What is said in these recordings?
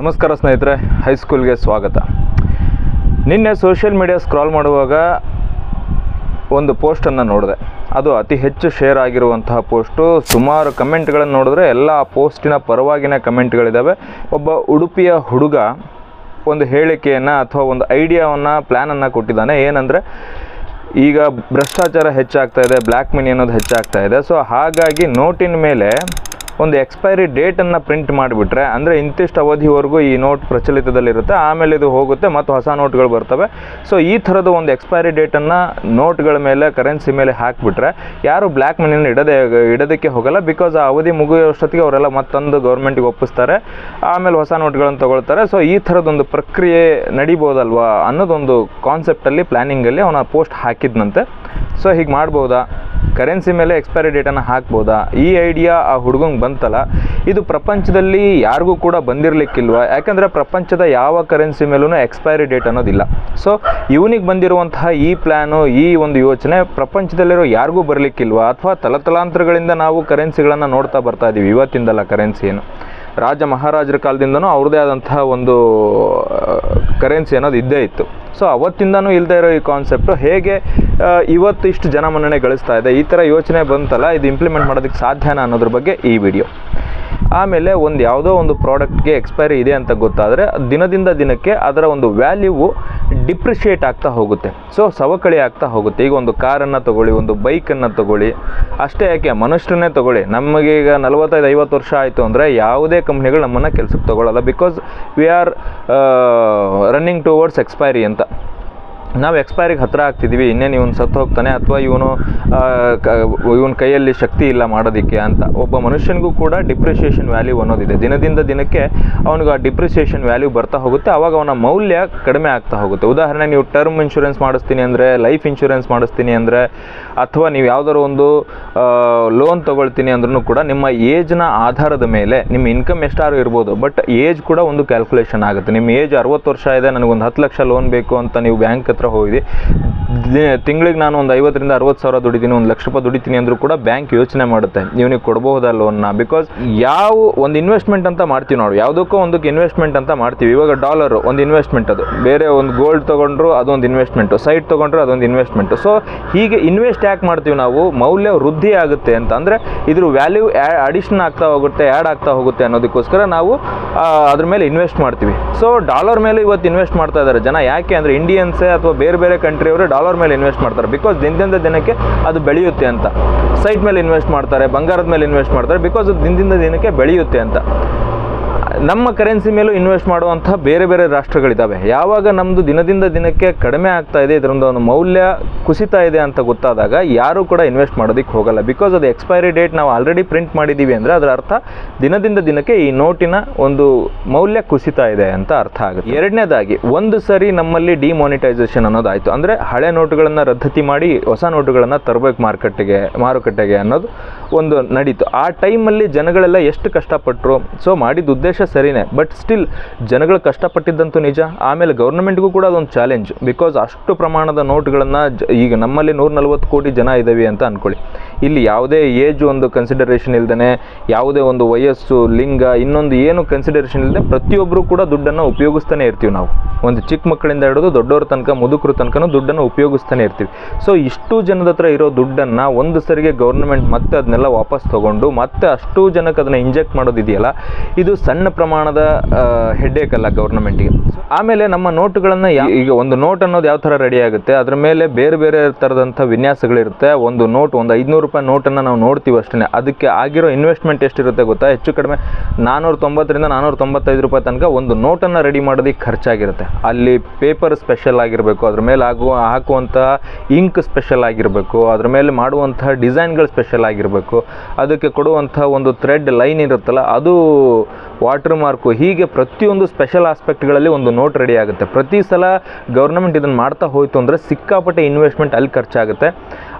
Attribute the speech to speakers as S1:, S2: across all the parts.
S1: ನಮಸ್ಕಾರ ಸ್ನೇಹಿತರೆ ಹೈಸ್ಕೂಲ್ಗೆ ಸ್ವಾಗತ. ನಿನ್ನೆ ಸೋಷಿಯಲ್ ಮೀಡಿಯಾ ಸ್ಕ್ರಾಲ್ ಮಾಡುವಾಗ ಒಂದು ಪೋಸ್ಟನ್ನು ನೋಡಿದೆ. ಅದು ಅತಿ ಹೆಚ್ಚು ಶೇರ್ ಆಗಿರುವಂತಹ ಪೋಸ್ಟು ಸುಮಾರು ಕಮೆಂಟ್ಗಳನ್ನು ನೋಡಿದ್ರೆ ಎಲ್ಲ ಆ ಪೋಸ್ಟಿನ ಪರವಾಗಿನ ಕಮೆಂಟ್ಗಳಿದ್ದಾವೆ ಒಬ್ಬ ಉಡುಪಿಯ ಹುಡುಗ ಒಂದು ಹೇಳಿಕೆಯನ್ನು ಅಥವಾ ಒಂದು ಐಡಿಯಾವನ್ನು ಪ್ಲ್ಯಾನನ್ನು ಕೊಟ್ಟಿದ್ದಾನೆ. ಏನಂದರೆ, ಈಗ ಭ್ರಷ್ಟಾಚಾರ ಹೆಚ್ಚಾಗ್ತಾ ಇದೆ ಬ್ಲ್ಯಾಕ್ ಮನಿ ಅನ್ನೋದು ಹೆಚ್ಚಾಗ್ತಾ ಇದೆ. ಸೊ ಹಾಗಾಗಿ ನೋಟಿನ ಮೇಲೆ ಒಂದು ಎಕ್ಸ್ಪೈರಿ ಡೇಟನ್ನು ಪ್ರಿಂಟ್ ಮಾಡಿಬಿಟ್ರೆ, ಅಂದರೆ ಇಂತಿಷ್ಟು ಅವಧಿವರೆಗೂ ಈ ನೋಟ್ ಪ್ರಚಲಿತದಲ್ಲಿರುತ್ತೆ, ಆಮೇಲೆ ಇದು ಹೋಗುತ್ತೆ ಮತ್ತು ಹೊಸ ನೋಟ್ಗಳು ಬರ್ತವೆ. ಸೊ ಈ ಥರದ ಒಂದು ಎಕ್ಸ್ಪೈರಿ ಡೇಟನ್ನು ನೋಟ್ಗಳ ಮೇಲೆ ಕರೆನ್ಸಿ ಮೇಲೆ ಹಾಕಿಬಿಟ್ರೆ, ಯಾರು ಬ್ಲ್ಯಾಕ್ ಮನಿಯನ್ನು ಇಡದೆ, ಇಡೋದಕ್ಕೆ ಹೋಗಲ್ಲ ಬಿಕಾಸ್ ಆ ಅವಧಿ ಮುಗಿಯೋಷ್ಟೊತ್ತಿಗೆ ಅವರೆಲ್ಲ ಮತ್ತೊಂದು ಗೌರ್ಮೆಂಟಿಗೆ ಒಪ್ಪಿಸ್ತಾರೆ, ಆಮೇಲೆ ಹೊಸ ನೋಟ್ಗಳನ್ನು ತೊಗೊಳ್ತಾರೆ. ಸೊ ಈ ಥರದೊಂದು ಪ್ರಕ್ರಿಯೆ ನಡಿಬೋದಲ್ವಾ ಅನ್ನೋದೊಂದು ಕಾನ್ಸೆಪ್ಟಲ್ಲಿ ಪ್ಲ್ಯಾನಿಂಗಲ್ಲಿ ಅವನ ಪೋಸ್ಟ್ ಹಾಕಿದ್ನಂತೆ. ಸೊ ಹೀಗೆ ಮಾಡ್ಬೋದಾ? ಕರೆನ್ಸಿ ಮೇಲೆ ಎಕ್ಸ್ಪೈರಿ ಡೇಟನ್ನು ಹಾಕ್ಬೋದಾ? ಈ ಐಡಿಯಾ ಆ ಹುಡುಗಂಗೆ ಬಂತಲ್ಲ, ಇದು ಪ್ರಪಂಚದಲ್ಲಿ ಯಾರಿಗೂ ಕೂಡ ಬಂದಿರಲಿಕ್ಕಿಲ್ವ? ಯಾಕಂದರೆ ಪ್ರಪಂಚದ ಯಾವ ಕರೆನ್ಸಿ ಮೇಲೂ ಎಕ್ಸ್ಪೈರಿ ಡೇಟ್ ಅನ್ನೋದಿಲ್ಲ. ಸೊ ಇವನಿಗೆ ಬಂದಿರುವಂತಹ ಈ ಪ್ಲ್ಯಾನು ಈ ಒಂದು ಯೋಚನೆ ಪ್ರಪಂಚದಲ್ಲಿರೋ ಯಾರಿಗೂ ಬರಲಿಕ್ಕಿಲ್ವ? ಅಥವಾ ತಲತಲಾಂತರಗಳಿಂದ ನಾವು ಕರೆನ್ಸಿಗಳನ್ನು ನೋಡ್ತಾ ಬರ್ತಾ ಇದ್ದೀವಿ ಇವತ್ತಿಂದಲ್ಲ ಕರೆನ್ಸಿ ಏನು? ರಾಜ ಮಹಾರಾಜರ ಕಾಲದಿಂದನೂ ಅವ್ರದ್ದೇ ಆದಂತಹ ಒಂದು ಕರೆನ್ಸಿ ಅನ್ನೋದು ಇದ್ದೇ ಇತ್ತು. ಸೊ ಅವತ್ತಿಂದನೂ ಇಲ್ಲದೆ ಇರೋ ಈ ಕಾನ್ಸೆಪ್ಟು ಹೇಗೆ ಇವತ್ತು ಇಷ್ಟು ಜನ ಮನ್ನಣೆ ಗಳಿಸ್ತಾ ಇದೆ, ಈ ಥರ ಯೋಚನೆ ಬಂತಲ್ಲ, ಇದು ಇಂಪ್ಲಿಮೆಂಟ್ ಮಾಡೋದಕ್ಕೆ ಸಾಧ್ಯನಾ ಅನ್ನೋದ್ರ ಬಗ್ಗೆ ಈ ವಿಡಿಯೋ ಆಮೇಲೆ ಒಂದು ಯಾವುದೋ ಒಂದು ಪ್ರಾಡಕ್ಟ್ಗೆ ಎಕ್ಸ್ಪೈರಿ ಇದೆ ಅಂತ ಗೊತ್ತಾದರೆ ದಿನದಿಂದ ದಿನಕ್ಕೆ ಅದರ ಒಂದು ವ್ಯಾಲ್ಯೂವು ಡಿಪ್ರಿಷಿಯೇಟ್ ಆಗ್ತಾ ಹೋಗುತ್ತೆ. ಸೊ ಸವಕಳಿ ಆಗ್ತಾ ಹೋಗುತ್ತೆ. ಈಗ ಒಂದು ಕಾರನ್ನು ತಗೊಳ್ಳಿ, ಒಂದು ಬೈಕನ್ನು ತಗೊಳ್ಳಿ, ಅಷ್ಟೇ ಯಾಕೆ ಮನುಷ್ಯರನ್ನೇ ತಗೊಳ್ಳಿ. ನಮಗೆ ಈಗ ನಲವತ್ತೈದು, ಐವತ್ತು ವರ್ಷ ಆಯಿತು ಅಂದರೆ ಯಾವುದೇ ಕಂಪ್ನಿಗಳು ನಮ್ಮನ್ನು ಕೆಲಸಕ್ಕೆ ತಗೊಳ್ಳಲ್ಲ because we are running towards expiry ಅಂತ. ನಾವು ಎಕ್ಸ್ಪೈರಿಗೆ ಹತ್ತಿರ ಆಗ್ತಿದ್ದೀವಿ ಇನ್ನೇನು ಇವನು ಸತ್ತು ಹೋಗ್ತಾನೆ ಅಥವಾ ಇವನು ಇವನ ಕೈಯಲ್ಲಿ ಶಕ್ತಿ ಇಲ್ಲ ಮಾಡೋದಕ್ಕೆ ಅಂತ. ಒಬ್ಬ ಮನುಷ್ಯನಿಗೂ ಕೂಡ ಡಿಪ್ರಿಷಿಯೇಷನ್ ವ್ಯಾಲ್ಯೂ ಅನ್ನೋದಿದೆ. ದಿನದಿಂದ ದಿನಕ್ಕೆ ಅವನಿಗೆ ಆ ಡಿಪ್ರಿಷಿಯೇಷನ್ ವ್ಯಾಲ್ಯೂ ಬರ್ತಾ ಹೋಗುತ್ತೆ ಆವಾಗ ಅವನ ಮೌಲ್ಯ ಕಡಿಮೆ ಆಗ್ತಾ ಹೋಗುತ್ತೆ. ಉದಾಹರಣೆ ನೀವು ಟರ್ಮ್ ಇನ್ಶೂರೆನ್ಸ್ ಮಾಡಿಸ್ತೀನಿ ಅಂದರೆ ಲೈಫ್ ಇನ್ಶೂರೆನ್ಸ್ ಮಾಡಿಸ್ತೀನಿ ಅಂದರೆ, ಅಥವಾ ನೀವು ಯಾವುದಾದ್ರು ಒಂದು ಲೋನ್ ತೊಗೊಳ್ತೀನಿ ಅಂದ್ರೂ ಕೂಡ ನಿಮ್ಮ ಏಜ್ನ ಆಧಾರದ ಮೇಲೆ ನಿಮ್ಮ ಇನ್ಕಮ್ ಎಷ್ಟಾರು ಇರ್ಬೋದು ಬಟ್ ಏಜ್ ಕೂಡ ಒಂದು ಕ್ಯಾಲ್ಕುಲೇಷನ್ ಆಗುತ್ತೆ. ನಿಮ್ಮ ಏಜ್ ಅರವತ್ತು ವರ್ಷ ಇದೆ, ನನಗೊಂದು ಹತ್ತು ಲಕ್ಷ ಲೋನ್ ಬೇಕು ಅಂತ ನೀವು ಬ್ಯಾಂಕ್ ಹತ್ರ ಹೋಗಿ ತಿಂಗಳಿಗೆ ನಾನು ಒಂದು ಐವತ್ತರಿಂದ ಅರವತ್ತು ಸಾವಿರ ದುಡಿತೀನಿ, ಒಂದು ಲಕ್ಷ ರೂಪಾಯಿ ದುಡಿತೀನಿ ಅಂದರೂ ಕೂಡ ಬ್ಯಾಂಕ್ ಯೋಚನೆ ಮಾಡುತ್ತೆ. ಇವನಿಗೆ ಕೊಡಬಹುದಾ ಲೋನ್ನ ಬಿಕಾಸ್ ಯಾವ ಒಂದು ಇನ್ವೆಸ್ಟ್ಮೆಂಟ್ ಅಂತ ಮಾಡ್ತೀವಿ ನಾವು ಯಾವುದಕ್ಕೂ ಒಂದಕ್ಕೆ ಇನ್ವೆಸ್ಟ್ಮೆಂಟ್ ಅಂತ ಮಾಡ್ತೀವಿ. ಇವಾಗ ಡಾಲರು ಒಂದು ಇನ್ವೆಸ್ಟ್ಮೆಂಟ್ ಅದು. ಬೇರೆ ಒಂದು ಗೋಲ್ಡ್ ತೊಗೊಂಡ್ರು ಅದೊಂದು ಇನ್ವೆಸ್ಟ್ಮೆಂಟು ಸೈಟ್ ತೊಗೊಂಡ್ರು ಅದೊಂದು ಇನ್ವೆಸ್ಟ್ಮೆಂಟು ಸೊ ಹೀಗೆ ಇನ್ವೆಸ್ಟ್ ಯಾಕೆ ಮಾಡ್ತೀವಿ ನಾವು? ಮೌಲ್ಯ ವೃದ್ಧಿ ಆಗುತ್ತೆ ಅಂತ. ಅಂದರೆ ಇದ್ರ ವ್ಯಾಲ್ಯೂ ಅಡಿಷನ್ ಆಗ್ತಾ ಹೋಗುತ್ತೆ ಆ್ಯಡ್ ಆಗ್ತಾ ಹೋಗುತ್ತೆ ಅನ್ನೋದಕ್ಕೋಸ್ಕರ ನಾವು ಅದ್ರ ಮೇಲೆ ಇನ್ವೆಸ್ಟ್ ಮಾಡ್ತೀವಿ. ಸೊ ಡಾಲರ್ ಮೇಲೆ ಇವತ್ತು ಇನ್ವೆಸ್ಟ್ ಮಾಡ್ತಾ ಇದ್ದಾರೆ ಜನ. ಯಾಕೆ ಅಂದರೆ ಇಂಡಿಯನ್ಸೇ ಅಥವಾ ಬೇರೆ ಬೇರೆ ಕಂಟ್ರಿಯವರು ಡಾಲರ್ ಮೇಲೆ ಇನ್ವೆಸ್ಟ್ ಮಾಡ್ತಾರೆ. ಬಿಕಾಸ್ ದಿನದಿಂದ ದಿನಕ್ಕೆ ಅದು ಬೆಳೆಯುತ್ತೆ ಅಂತ. ಸೈಟ್ ಮೇಲೆ ಇನ್ವೆಸ್ಟ್ ಮಾಡ್ತಾರೆ, ಬಂಗಾರದ ಮೇಲೆ ಇನ್ವೆಸ್ಟ್ ಮಾಡ್ತಾರೆ. ಬಿಕಾಸ್ ಅದು ದಿನದಿಂದ ದಿನಕ್ಕೆ ಬೆಳೆಯುತ್ತೆ ಅಂತ. ನಮ್ಮ ಕರೆನ್ಸಿ ಮೇಲೂ ಇನ್ವೆಸ್ಟ್ ಮಾಡುವಂತಹ ಬೇರೆ ಬೇರೆ ರಾಷ್ಟ್ರಗಳಿದ್ದಾವೆ. ಯಾವಾಗ ನಮ್ಮದು ದಿನದಿಂದ ದಿನಕ್ಕೆ ಕಡಿಮೆ ಆಗ್ತಾ ಇದೆ, ಇದರೊಂದು ಒಂದು ಮೌಲ್ಯ ಕುಸಿತಾ ಇದೆ ಅಂತ ಗೊತ್ತಾದಾಗ ಯಾರೂ ಕೂಡ ಇನ್ವೆಸ್ಟ್ ಮಾಡೋದಕ್ಕೆ ಹೋಗಲ್ಲ. ಬಿಕಾಸ್ ಅದು ಎಕ್ಸ್ಪೈರಿ ಡೇಟ್ ನಾವು ಆಲ್ರೆಡಿ ಪ್ರಿಂಟ್ ಮಾಡಿದ್ದೀವಿ ಅಂದರೆ ಅದರ ಅರ್ಥ ದಿನದಿಂದ ದಿನಕ್ಕೆ ಈ ನೋಟಿನ ಒಂದು ಮೌಲ್ಯ ಕುಸಿತಾ ಇದೆ ಅಂತ ಅರ್ಥ ಆಗುತ್ತೆ. ಎರಡನೇದಾಗಿ, ಒಂದು ಸರಿ ನಮ್ಮಲ್ಲಿ ಡಿಮಾನಿಟೈಸೇಷನ್ ಅನ್ನೋದಾಯಿತು. ಅಂದರೆ ಹಳೆ ನೋಟುಗಳನ್ನು ರದ್ದತಿ ಮಾಡಿ ಹೊಸ ನೋಟುಗಳನ್ನು ತರಬೇಕು ಮಾರುಕಟ್ಟೆಗೆ ಮಾರುಕಟ್ಟೆಗೆ ಅನ್ನೋದು ಒಂದು ನಡೀತು. ಆ ಟೈಮಲ್ಲಿ ಜನಗಳೆಲ್ಲ ಎಷ್ಟು ಕಷ್ಟಪಟ್ಟರು ಸೊ ಮಾಡಿದ ಉದ್ದೇಶ ಸರಿನೇ ಬಟ್ ಸ್ಟಿಲ್ ಜನಗಳು ಕಷ್ಟಪಟ್ಟಿದ್ದಂತೂ ನಿಜ. ಆಮೇಲೆ ಗೌರ್ಮೆಂಟ್ಗೂ ಕೂಡ ಅದೊಂದು ಚಾಲೆಂಜ್ ಬಿಕಾಸ್ ಅಷ್ಟು ಪ್ರಮಾಣದ ನೋಟ್ಗಳನ್ನು ಈಗ ನಮ್ಮಲ್ಲಿ ನೂರ ನಲ್ವತ್ತು ಕೋಟಿ ಜನ ಇದ್ದಾವೆ ಅಂತ ಅಂದ್ಕೊಳ್ಳಿ ಇಲ್ಲಿ ಯಾವುದೇ ಏಜ್ ಒಂದು ಕನ್ಸಿಡರೇಷನ್ ಇಲ್ದೇ ಯಾವುದೇ ಒಂದು ವಯಸ್ಸು, ಲಿಂಗ, ಇನ್ನೊಂದು ಏನು ಕನ್ಸಿಡರೇಷನ್ ಇಲ್ಲದೆ ಪ್ರತಿಯೊಬ್ಬರು ಕೂಡ ದುಡ್ಡನ್ನು ಉಪಯೋಗಿಸ್ತಾನೆ ಇರ್ತೀವಿ ನಾವು. ಒಂದು ಚಿಕ್ಕ ಮಕ್ಕಳಿಂದ ಹಿಡಿದು ದೊಡ್ಡವ್ರ ತನಕ, ಮುದುಕರ ತನಕನೂ ದುಡ್ಡನ್ನು ಉಪಯೋಗಿಸ್ತಾನೆ ಇರ್ತೀವಿ. ಸೊ ಇಷ್ಟು ಜನದ ಹತ್ರ ಇರೋ ದುಡ್ಡನ್ನು ಒಂದು ಸರಿಗೆ ಗೌರ್ಮೆಂಟ್ ಮತ್ತೆ ಅದನ್ನೆಲ್ಲ ವಾಪಸ್ ತೊಗೊಂಡು, ಮತ್ತೆ ಅಷ್ಟು ಜನಕ್ಕೆ ಅದನ್ನು ಇಂಜೆಕ್ಟ್ ಮಾಡೋದಿದೆಯಲ್ಲ, ಇದು ಸಣ್ಣ ಪ್ರಮಾಣದ ಹೆಡ್ಡೇಕ್ ಅಲ್ಲ ಗೌರ್ಮೆಂಟಿಗೆ ಆಮೇಲೆ ನಮ್ಮ ನೋಟುಗಳನ್ನು ಈಗ ಒಂದು ನೋಟ್ ಅನ್ನೋದು ಯಾವ ಥರ ರೆಡಿ ಆಗುತ್ತೆ, ಅದ್ರ ಮೇಲೆ ಬೇರೆ ಬೇರೆ ಥರದಂಥ ವಿನ್ಯಾಸಗಳಿರುತ್ತೆ. ಒಂದು ನೋಟ್, ಒಂದು ಐದುನೂರು ರೂಪಾಯಿ ನೋಟನ್ನು ನಾವು ನೋಡ್ತೀವಿ ಅಷ್ಟೇ ಅದಕ್ಕೆ ಆಗಿರೋ ಇನ್ವೆಸ್ಟ್ಮೆಂಟ್ ಎಷ್ಟಿರುತ್ತೆ ಗೊತ್ತಾ? ಹೆಚ್ಚು ಕಡಿಮೆ ನಾನ್ನೂರ ತೊಂಬತ್ತರಿಂದ ನಾನ್ನೂರ ತೊಂಬತ್ತೈದು ರೂಪಾಯಿ ತನಕ ಒಂದು ನೋಟನ್ನು ರೆಡಿ ಮಾಡೋದಕ್ಕೆ ಖರ್ಚಾಗಿರುತ್ತೆ. ಅಲ್ಲಿ ಪೇಪರ್ ಸ್ಪೆಷಲ್ ಆಗಿರಬೇಕು, ಅದ್ರ ಮೇಲೆ ಆಗುವ ಹಾಕುವಂಥ ಇಂಕ್ ಸ್ಪೆಷಲ್ ಆಗಿರಬೇಕು, ಅದ್ರ ಮೇಲೆ ಮಾಡುವಂತಹ ಡಿಸೈನ್ಗಳು ಸ್ಪೆಷಲ್ ಆಗಿರಬೇಕು, ಅದಕ್ಕೆ ಕೊಡುವಂಥ ಒಂದು ಥ್ರೆಡ್ ಲೈನ್ ಇರುತ್ತಲ್ಲ, ಅದು ವಾಟರ್ ಮಾರ್ಕು ಹೀಗೆ ಪ್ರತಿಯೊಂದು ಸ್ಪೆಷಲ್ ಆಸ್ಪೆಕ್ಟ್ಗಳಲ್ಲಿ ಒಂದು ನೋಟ್ ರೆಡಿ ಆಗುತ್ತೆ. ಪ್ರತಿ ಸಲ ಗೌರ್ಮೆಂಟ್ ಇದನ್ನು ಮಾಡ್ತಾ ಹೋಯಿತು ಅಂದರೆ ಸಿಕ್ಕಾಪಟ್ಟೆ ಇನ್ವೆಸ್ಟ್ಮೆಂಟ್ ಅಲ್ಲಿ ಖರ್ಚಾಗುತ್ತೆ.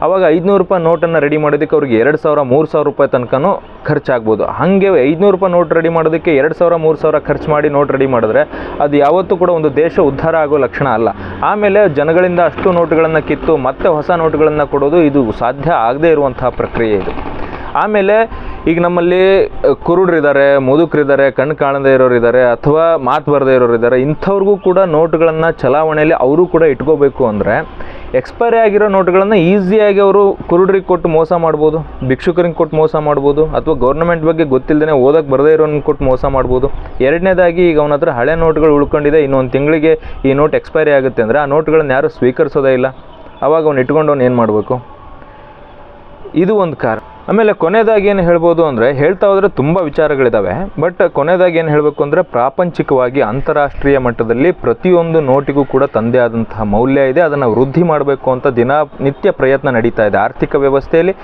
S1: ಆವಾಗ ಐದುನೂರು ರೂಪಾಯಿ ನೋಟನ್ನು ರೆಡಿ ಮಾಡೋದಕ್ಕೆ ಅವ್ರಿಗೆ ಎರಡು ಸಾವಿರ, ಮೂರು ಸಾವಿರ ರೂಪಾಯಿ ತನಕನೂ ಖರ್ಚಾಗ್ಬೋದು. ಹಾಗೆ ಐದುನೂರು ರೂಪಾಯಿ ನೋಟ್ ರೆಡಿ ಮಾಡೋದಕ್ಕೆ ಎರಡು ಸಾವಿರ, ಮೂರು ಸಾವಿರ ಖರ್ಚು ಮಾಡಿ ನೋಟ್ ರೆಡಿ ಮಾಡಿದ್ರೆ ಅದು ಯಾವತ್ತೂ ಕೂಡ ಒಂದು ದೇಶ ಉದ್ಧಾರ ಆಗೋ ಲಕ್ಷಣ ಅಲ್ಲ. ಆಮೇಲೆ ಜನಗಳಿಂದ ಅಷ್ಟು ನೋಟುಗಳನ್ನು ಕಿತ್ತು ಮತ್ತೆ ಹೊಸ ನೋಟುಗಳನ್ನು ಕೊಡೋದು ಇದು ಸಾಧ್ಯ ಆಗದೇ ಇರುವಂತಹ ಪ್ರಕ್ರಿಯೆ ಇದು. ಆಮೇಲೆ ಈಗ ನಮ್ಮಲ್ಲಿ ಕುರುಡ್ರಿದ್ದಾರೆ, ಮುದುಕರಿದ್ದಾರೆ ಕಣ್ಣು ಕಾಣದೇ ಇರೋರಿದ್ದಾರೆ, ಅಥವಾ ಮಾತು ಬರದೇ ಇರೋರಿದ್ದಾರೆ, ಇಂಥವ್ರಿಗೂ ಕೂಡ ನೋಟುಗಳನ್ನು ಚಲಾವಣೆಯಲ್ಲಿ ಅವರು ಕೂಡ ಇಟ್ಕೋಬೇಕು ಅಂದರೆ ಎಕ್ಸ್ಪೈರಿ ಆಗಿರೋ ನೋಟುಗಳನ್ನು ಈಸಿಯಾಗಿ ಅವರು ಕುರುಡ್ರಿಗೆ ಕೊಟ್ಟು ಮೋಸ ಮಾಡ್ಬೋದು, ಭಿಕ್ಷುಕರಿಗೆ ಕೊಟ್ಟು ಮೋಸ ಮಾಡ್ಬೋದು, ಅಥವಾ ಗೌರ್ಮೆಂಟ್ ಬಗ್ಗೆ ಗೊತ್ತಿಲ್ಲದೇ ಓದಕ್ಕೆ ಬರದೇ ಇರೋನ್ ಕೊಟ್ಟು ಮೋಸ ಮಾಡ್ಬೋದು. ಎರಡನೇದಾಗಿ ಈಗ ಅವನ ಹತ್ರ ಹಳೆ ನೋಟುಗಳು ಉಳ್ಕೊಂಡಿದೆ ಇನ್ನೊಂದು ತಿಂಗಳಿಗೆ ಈ ನೋಟ್ ಎಕ್ಸ್ಪೈರಿ ಆಗುತ್ತೆ ಅಂದರೆ ಆ ನೋಟ್ಗಳನ್ನ ಯಾರು ಸ್ವೀಕರಿಸೋದೇ ಇಲ್ಲ. ಅವಾಗ ಅವ್ನು ಇಟ್ಕೊಂಡು ಅವ್ನು ಏನು ಮಾಡಬೇಕು? ಇದು ಒಂದು ಕಾರಣ. ಆಮೇಲೆ ಕೊನೆಯದಾಗಿ ಏನು ಹೇಳ್ಬೋದು ಅಂದರೆ ಹೇಳ್ತಾ ಹೋದರೆ ತುಂಬ ವಿಚಾರಗಳಿದ್ದಾವೆ ಬಟ್ ಕೊನೆಯದಾಗಿ ಏನು ಹೇಳಬೇಕು ಅಂದರೆ ಪ್ರಾಪಂಚಿಕವಾಗಿ ಅಂತಾರಾಷ್ಟ್ರೀಯ ಮಟ್ಟದಲ್ಲಿ ಪ್ರತಿಯೊಂದು ನೋಟಿಗೂ ಕೂಡ ತಂದೆ ಆದಂತಹ ಮೌಲ್ಯ ಇದೆ, ಅದನ್ನು ವೃದ್ಧಿ ಮಾಡಬೇಕು ಅಂತ ದಿನ ನಿತ್ಯ ಪ್ರಯತ್ನ ನಡೀತಾ ಇದೆ. ಆರ್ಥಿಕ ವ್ಯವಸ್ಥೆಯಲ್ಲಿ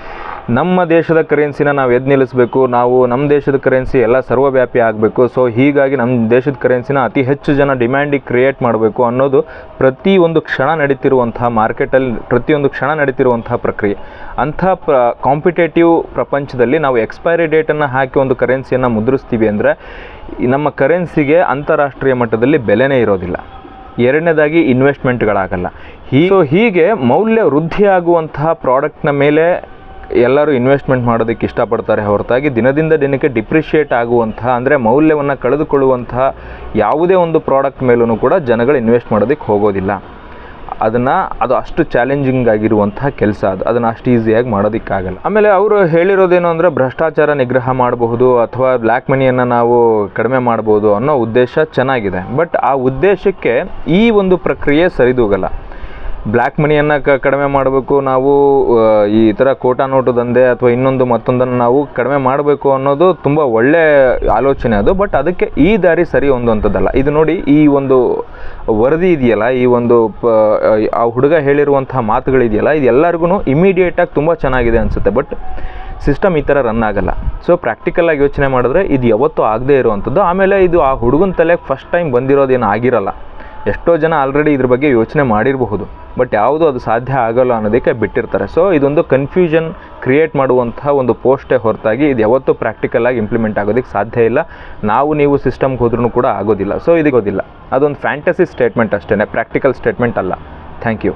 S1: ನಮ್ಮ ದೇಶದ ಕರೆನ್ಸಿನ ನಾವು ಎದ್ದು ನಿಲ್ಲಿಸಬೇಕು ನಾವು ನಮ್ಮ ದೇಶದ ಕರೆನ್ಸಿ ಎಲ್ಲ ಸರ್ವವ್ಯಾಪಿ ಆಗಬೇಕು. ಸೊ ಹೀಗಾಗಿ ನಮ್ಮ ದೇಶದ ಕರೆನ್ಸಿನ ಅತಿ ಹೆಚ್ಚು ಜನ ಡಿಮ್ಯಾಂಡಿಗೆ ಕ್ರಿಯೇಟ್ ಮಾಡಬೇಕು ಅನ್ನೋದು ಪ್ರತಿಯೊಂದು ಕ್ಷಣ ನಡೀತಿರುವಂತಹ ಮಾರ್ಕೆಟಲ್ಲಿ ಪ್ರತಿಯೊಂದು ಕ್ಷಣ ನಡೀತಿರುವಂತಹ ಪ್ರಕ್ರಿಯೆ. ಅಂಥ ಪ್ರ ಕಾಂಪಿಟೇಟಿವ್ ಪ್ರಪಂಚದಲ್ಲಿ ನಾವು ಎಕ್ಸ್ಪೈರಿ ಡೇಟನ್ನು ಹಾಕಿ ಒಂದು ಕರೆನ್ಸಿಯನ್ನು ಮುದ್ರಿಸ್ತೀವಿ ಅಂದರೆ ನಮ್ಮ ಕರೆನ್ಸಿಗೆ ಅಂತಾರಾಷ್ಟ್ರೀಯ ಮಟ್ಟದಲ್ಲಿ ಬೆಲೆನೇ ಇರೋದಿಲ್ಲ. ಎರಡನೇದಾಗಿ ಇನ್ವೆಸ್ಟ್ಮೆಂಟ್ಗಳಾಗಲ್ಲ ಹೀ ಸೊ ಹೀಗೆ ಮೌಲ್ಯ ವೃದ್ಧಿಯಾಗುವಂತಹ ಪ್ರಾಡಕ್ಟ್ನ ಮೇಲೆ ಎಲ್ಲರೂ ಇನ್ವೆಸ್ಟ್ಮೆಂಟ್ ಮಾಡೋದಕ್ಕೆ ಇಷ್ಟಪಡ್ತಾರೆ ಹೊರತಾಗಿ ದಿನದಿಂದ ದಿನಕ್ಕೆ ಡಿಪ್ರಿಷಿಯೇಟ್ ಆಗುವಂತಹ, ಅಂದರೆ ಮೌಲ್ಯವನ್ನು ಕಳೆದುಕೊಳ್ಳುವಂತಹ ಯಾವುದೇ ಒಂದು ಪ್ರಾಡಕ್ಟ್ ಮೇಲೂ ಕೂಡ ಜನಗಳು ಇನ್ವೆಸ್ಟ್ ಮಾಡೋದಕ್ಕೆ ಹೋಗೋದಿಲ್ಲ. ಅದನ್ನು, ಅದು ಅಷ್ಟು ಚಾಲೆಂಜಿಂಗ್ ಆಗಿರುವಂತಹ ಕೆಲಸ ಅದು. ಅದನ್ನು ಅಷ್ಟು ಈಸಿಯಾಗಿ ಮಾಡೋದಕ್ಕಾಗಲ್ಲ. ಆಮೇಲೆ ಅವರು ಹೇಳಿರೋದೇನು ಅಂದರೆ ಭ್ರಷ್ಟಾಚಾರ ನಿಗ್ರಹ ಮಾಡಬಹುದು ಅಥವಾ ಬ್ಲ್ಯಾಕ್ ಮನಿಯನ್ನು ನಾವು ಕಡಿಮೆ ಮಾಡ್ಬೋದು ಅನ್ನೋ ಉದ್ದೇಶ ಚೆನ್ನಾಗಿದೆ. ಬಟ್ ಆ ಉದ್ದೇಶಕ್ಕೆ ಈ ಒಂದು ಪ್ರಕ್ರಿಯೆ ಸರಿದೂಗಲ್ಲ. ಬ್ಲ್ಯಾಕ್ ಮನಿಯನ್ನು ಕ ಕಡಿಮೆ ಮಾಡಬೇಕು, ನಾವು ಈ ಥರ ಕೋಟಾ ನೋಟು ದಂಧೆ ಅಥವಾ ಇನ್ನೊಂದು ಮತ್ತೊಂದನ್ನು ನಾವು ಕಡಿಮೆ ಮಾಡಬೇಕು ಅನ್ನೋದು ತುಂಬ ಒಳ್ಳೆ ಆಲೋಚನೆ ಅದು. ಬಟ್ ಅದಕ್ಕೆ ಈ ದಾರಿ ಸರಿ ಹೊಂದುವಂಥದ್ದಲ್ಲ ಇದು ನೋಡಿ, ಈ ಒಂದು ವರದಿ ಇದೆಯಲ್ಲ, ಈ ಒಂದು ಪ, ಆ ಹುಡುಗ ಹೇಳಿರುವಂತಹ ಮಾತುಗಳಿದೆಯಲ್ಲ ಇದು ಎಲ್ಲರಿಗೂ ಇಮಿಡಿಯೇಟಾಗಿ ತುಂಬ ಚೆನ್ನಾಗಿದೆ ಅನಿಸುತ್ತೆ. ಬಟ್ ಸಿಸ್ಟಮ್ ಈ ಥರ ರನ್ ಆಗಲ್ಲ. ಸೊ ಪ್ರಾಕ್ಟಿಕಲಾಗಿ ಯೋಚನೆ ಮಾಡಿದ್ರೆ ಇದು ಯಾವತ್ತೂ ಆಗದೇ ಇರುವಂಥದ್ದು ಆಮೇಲೆ ಇದು ಆ ಹುಡುಗನ ತಲೆಗೆ ಫಸ್ಟ್ ಟೈಮ್ ಬಂದಿರೋದೇನು ಆಗಿರಲ್ಲ. ಎಷ್ಟೋ ಜನ ಆಲ್ರೆಡಿ ಇದ್ರ ಬಗ್ಗೆ ಯೋಚನೆ ಮಾಡಿರಬಹುದು ಬಟ್ ಯಾವುದು ಅದು ಸಾಧ್ಯ ಆಗಲ್ಲ ಅನ್ನೋದಕ್ಕೆ ಬಿಟ್ಟಿರ್ತಾರೆ. ಸೊ ಇದೊಂದು ಕನ್ಫ್ಯೂಷನ್ ಕ್ರಿಯೇಟ್ ಮಾಡುವಂತಹ ಒಂದು ಪೋಸ್ಟೇ ಹೊರತಾಗಿ ಇದು ಯಾವತ್ತೂ ಪ್ರಾಕ್ಟಿಕಲ್ ಆಗಿ ಇಂಪ್ಲಿಮೆಂಟ್ ಆಗೋದಕ್ಕೆ ಸಾಧ್ಯ ಇಲ್ಲ. ನಾವು ನೀವು ಸಿಸ್ಟಮ್ಗೆ ಹೋದ್ರೂ ಕೂಡ ಆಗೋದಿಲ್ಲ. ಸೊ ಇದಕ್ಕೋದಿಲ್ಲ ಅದೊಂದು ಫ್ಯಾಂಟಸಿ ಸ್ಟೇಟ್ಮೆಂಟ್ ಅಷ್ಟೇ ಪ್ರಾಕ್ಟಿಕಲ್ ಸ್ಟೇಟ್ಮೆಂಟ್ ಅಲ್ಲ. Thank you